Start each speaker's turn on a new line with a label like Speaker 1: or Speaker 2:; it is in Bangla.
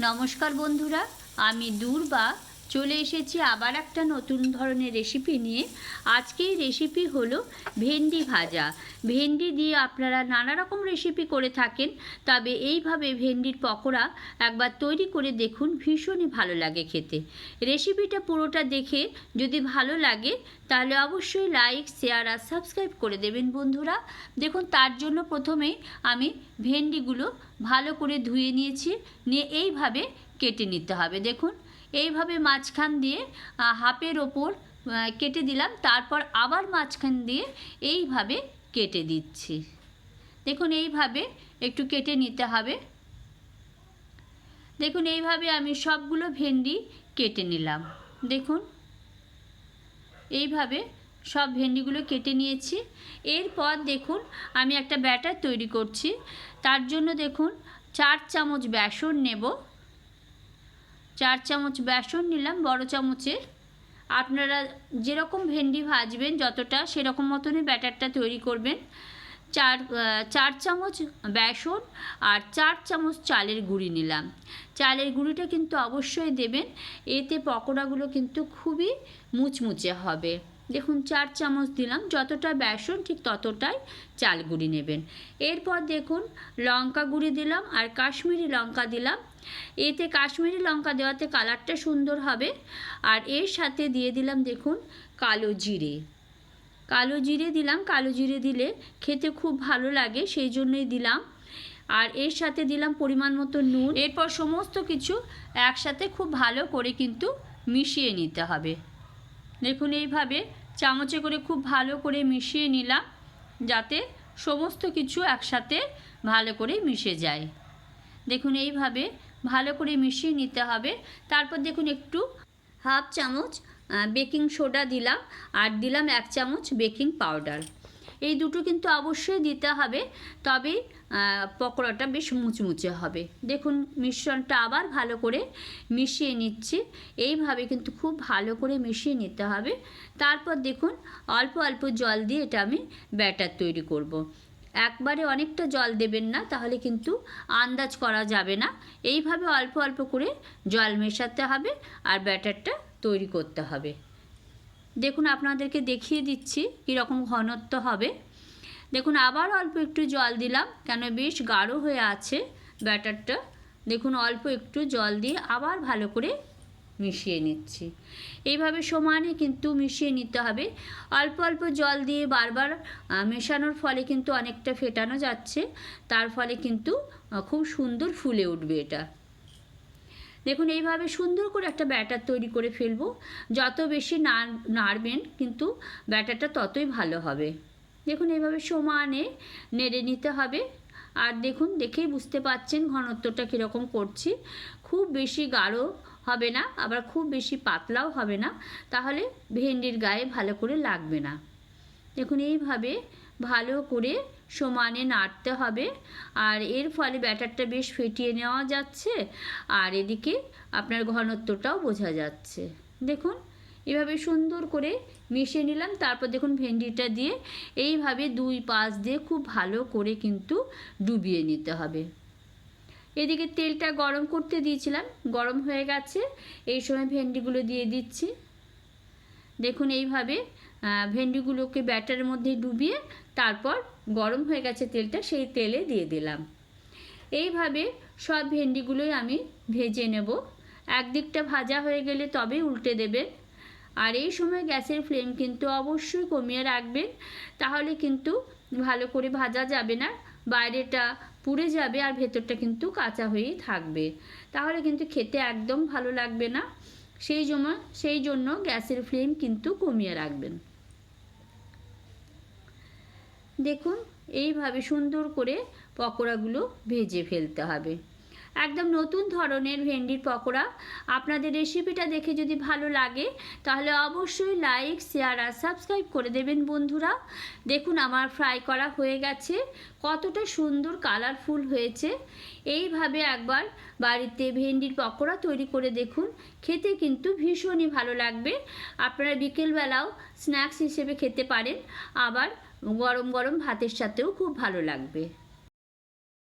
Speaker 1: নমস্কার বন্ধুরা আমি দূর্বা চলে এসেছি আবার একটা নতুন ধরনের রেসিপি নিয়ে। আজকের রেসিপি হলো ভেন্ডি ভাজা। ভেন্ডি দিয়ে আপনারা নানা রকম রেসিপি করে থাকেন, তবে এইভাবে ভেন্ডির পকোড়া একবার তৈরি করে দেখুন, ভীষণই ভালো লাগে খেতে। রেসিপিটা পুরোটা দেখে যদি ভালো লাগে, তাহলে অবশ্যই লাইক শেয়ার আর সাবস্ক্রাইব করে দেবেন বন্ধুরা। দেখুন, তার জন্য প্রথমেই আমি ভেন্ডিগুলো ভালো করে ধুয়ে নিয়েছি, নিয়ে এইভাবে কেটে নিতে হবে। দেখুন এইভাবে মাঝখান দিয়ে হাফের ওপর কেটে দিলাম। তারপর আবার মাঝখান দিয়ে এইভাবে কেটে দিচ্ছি। দেখুন, এইভাবে একটু কেটে নিতে হবে। দেখুন, এইভাবে আমি সবগুলো ভেন্ডি কেটে নিলাম। দেখুন, এইভাবে সব ভেন্ডিগুলো কেটে নিয়েছি। এরপর দেখুন, আমি একটা ব্যাটার তৈরি করছি। তার জন্য দেখুন, চার চামচ বেসন নেব। চার চামচ বেসন নিলাম, বড় চামচের। আপনারা যেরকম ভেন্ডি ভাজবেন যতটা, সেরকম মতনই ব্যাটারটা তৈরি করবেন। চার চার চামচ বেসন আর চার চামচ চালের গুঁড়ি নিলাম। চালের গুঁড়িটা কিন্তু অবশ্যই দেবেন, এতে পকোড়াগুলো কিন্তু খুবই মুচমুচে হবে। দেখুন, চার চামচ দিলাম, যতটা বেসন ঠিক ততটাই চাল গুঁড়ি নেবেন। এরপর দেখুন, লঙ্কা গুঁড়ি দিলাম আর কাশ্মীরি লঙ্কা দিলাম। এতে কাশ্মীরি লঙ্কা দেওয়াতে কালারটা সুন্দর হবে। আর এর সাথে দিয়ে দিলাম দেখুন কালো জিরে। কালো জিরে দিলাম, কালো জিরে দিলে খেতে খুব ভালো লাগে, সেই জন্যই দিলাম। আর এর সাথে দিলাম পরিমাণ মতো নুন। এরপর সমস্ত কিছু একসাথে খুব ভালো করে কিন্তু মিশিয়ে নিতে হবে। দেখুন এইভাবে চামচে করে খুব ভালো করে মিশিয়ে নিলাম, যাতে সমস্ত কিছু একসাথে ভালো করে মিশে যায়। দেখুন এইভাবে ভালো করে মিশিয়ে নিতে হবে। তারপর দেখুন একটু হাফ চামচ বেকিং সোডা দিলাম আর দিলাম এক চামচ বেকিং পাউডার। এই দুটো কিন্তু অবশ্যই দিতে হবে, তবে পকোড়াটা বেশ মুচমুচে হবে। দেখুন মিশ্রণটা আবার ভালো করে মিশিয়ে নিচ্ছি। এইভাবে কিন্তু খুব ভালো করে মিশিয়ে নিতে হবে। তারপর দেখুন অল্প অল্প জল দিয়ে এটা আমি ব্যাটার তৈরি করব। একবারে অনেকটা জল দেবেন না, তাহলে কিন্তু আন্দাজ করা যাবে না। এইভাবে অল্প অল্প করে জল মেশাতে হবে আর ব্যাটারটা তৈরি করতে হবে। দেখুন, আপনাদেরকে দেখিয়ে দিচ্ছি কীরকম ঘনত্ব হবে। দেখুন, আবার অল্প একটু জল দিলাম, কেন বেশ গাঢ় হয়ে আছে ব্যাটারটা। দেখুন, অল্প একটু জল দিয়ে আবার ভালো করে মিশিয়ে নিচ্ছি। এইভাবে সমানে কিন্তু মিশিয়ে নিতে হবে। অল্প অল্প জল দিয়ে বারবার মেশানোর ফলে কিন্তু অনেকটা ফেটানো যাচ্ছে। তার ফলে কিন্তু খুব সুন্দর ফুলে উঠবে এটা। দেখুন, এইভাবে সুন্দর করে একটা ব্যাটার তৈরি করে ফেলব। যত বেশি নাড় নাড়বেন কিন্তু ব্যাটারটা ততই ভালো হবে। দেখুন, এইভাবে সমানে নেড়ে নিতে হবে। আর দেখুন, দেখেই বুঝতে পাচ্ছেন ঘনত্বটা কীরকম করছি। খুব বেশি গাঢ় হবে না, আবার খুব বেশি পাতলাও হবে না। তাহলে ভেন্ডির গায়ে ভালো করে লাগবে না। দেখুন, এইভাবে ভালো করে সমানে নাড়তে হবে। আর এর ফলে ব্যাটারটা বেশ ফেটিয়ে নেওয়া যাচ্ছে। আর এদিকে আপনার ঘনত্বটাও বোঝা যাচ্ছে। দেখুন এভাবে সুন্দর করে মিশিয়ে নিলাম। তারপর দেখুন ভেন্ডিটা দিয়ে এইভাবে দুই পাশ দিয়ে খুব ভালো করে কিন্তু ডুবিয়ে নিতে হবে। এদিকে তেলটা গরম করতে দিয়েছিলাম। গরম হয়ে গেছে। এই সময় ভেন্ডিগুলো দিয়ে দিচ্ছি। দেখুন এইভাবে ভেন্ডিগুলোকে ব্যাটারের মধ্যে ডুবিয়ে তারপর গরম হয়ে গেছে তেলটা, সেই তেলে দিয়ে দিলাম। এইভাবে সব ভেন্ডিগুলোই আমি ভেজে নেব। একদিকটা ভাজা হয়ে গেলে তবে উল্টে দেবেন। আর এই সময় গ্যাসের ফ্লেম কিন্তু অবশ্যই কমিয়ে রাখবেন। তাহলে কিন্তু ভালো করে ভাজা যাবে না, বাইরেটা পুড়ে যাবে আর ভেতরটা কিন্তু কাঁচা হয়েই থাকবে। তাহলে কিন্তু খেতে একদম ভালো লাগবে না। সেই জন্য সেই জন্য গ্যাসের ফ্লেম কিন্তু কমিয়ে রাখবেন। দেখুন, এইভাবে সুন্দর করে পকোড়াগুলো ভেজে ফেলতে হবে। একদম নতুন ধরনের ভেন্ডির পকোড়া। আপনাদের রেসিপিটা দেখে যদি ভালো লাগে, তাহলে অবশ্যই লাইক শেয়ার আর সাবস্ক্রাইব করে দেবেন বন্ধুরা। দেখুন আমার ফ্রাই করা হয়ে গেছে, কতটা সুন্দর কালারফুল হয়েছে। এইভাবে একবার বাড়িতে ভেন্ডির পকোড়া তৈরি করে দেখুন, খেতে কিন্তু ভীষণই ভালো লাগবে। আপনারা বিকেলবেলাও স্ন্যাক্স হিসেবে খেতে পারেন, আবার গরম গরম ভাতের সাথেও খুব ভালো লাগবে।